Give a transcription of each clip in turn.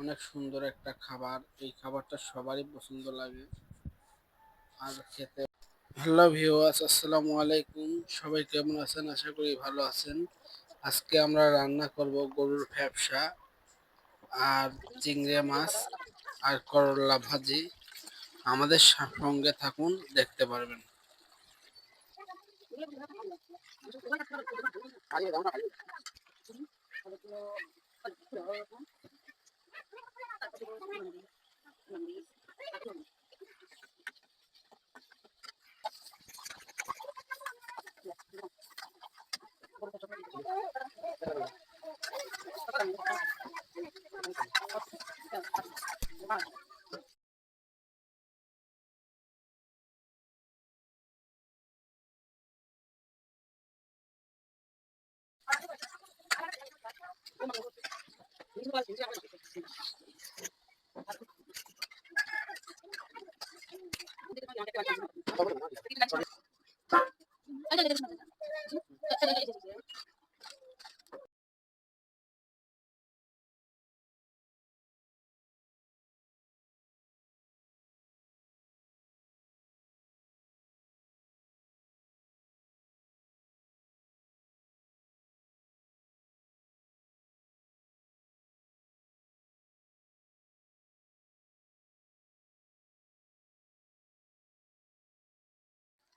অনেক সুন্দর একটা খাবার। এই খাবারটা সবারই পছন্দ লাগে। আর খেতে হ্যালো ভিউয়ার্স আসসালামু আলাইকুম। সবাই কেমন আছেন? আশা করি ভালো আছেন। আজকে আমরা রান্না করব গরুর ফ্যাপসা আর চিংড়ি মাছ আর করলা ভাজি। আমাদের সঙ্গে থাকুন, দেখতে পারবেন। ఉంది ఉంది అదే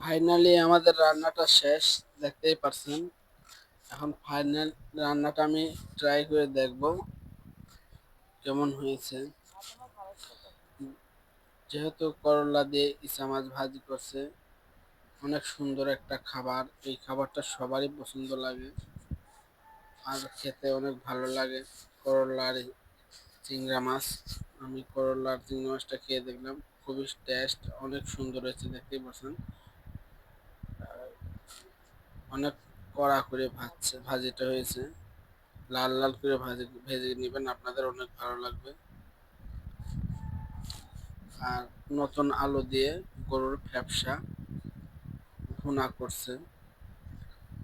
ফাইনালি আমাদের রান্নাটা শেষ, দেখতেই পারছেন। এখন ফাইনাল রান্নাটা আমি ট্রাই করে দেখব কেমন হয়েছে। যেহেতু করলা দিয়ে ইসা মাছ ভাজি করছে, অনেক সুন্দর একটা খাবার। এই খাবারটা সবারই পছন্দ লাগে আর খেতে অনেক ভালো লাগে। করলার চিংড়া মাছ, আমি করলার চিংড়া মাছটা খেয়ে দেখলাম, খুবই টেস্ট অনেক সুন্দর হয়েছে, দেখতেই পাচ্ছেন। অনেক কড়া করে ভাজছে, ভাজিটা হয়েছে। লাল লাল করে ভাজি, ভেজে নেবেন, আপনাদের অনেক ভালো লাগবে। আর নতুন আলু দিয়ে গরুর ফ্যাপসা ভুনা করছে।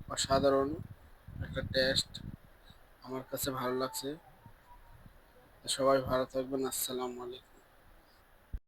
অসাধারণ একটা টেস্ট, আমার কাছে ভালো লাগছে। সবাই ভালো থাকবেন, আসসালামু আলাইকুম।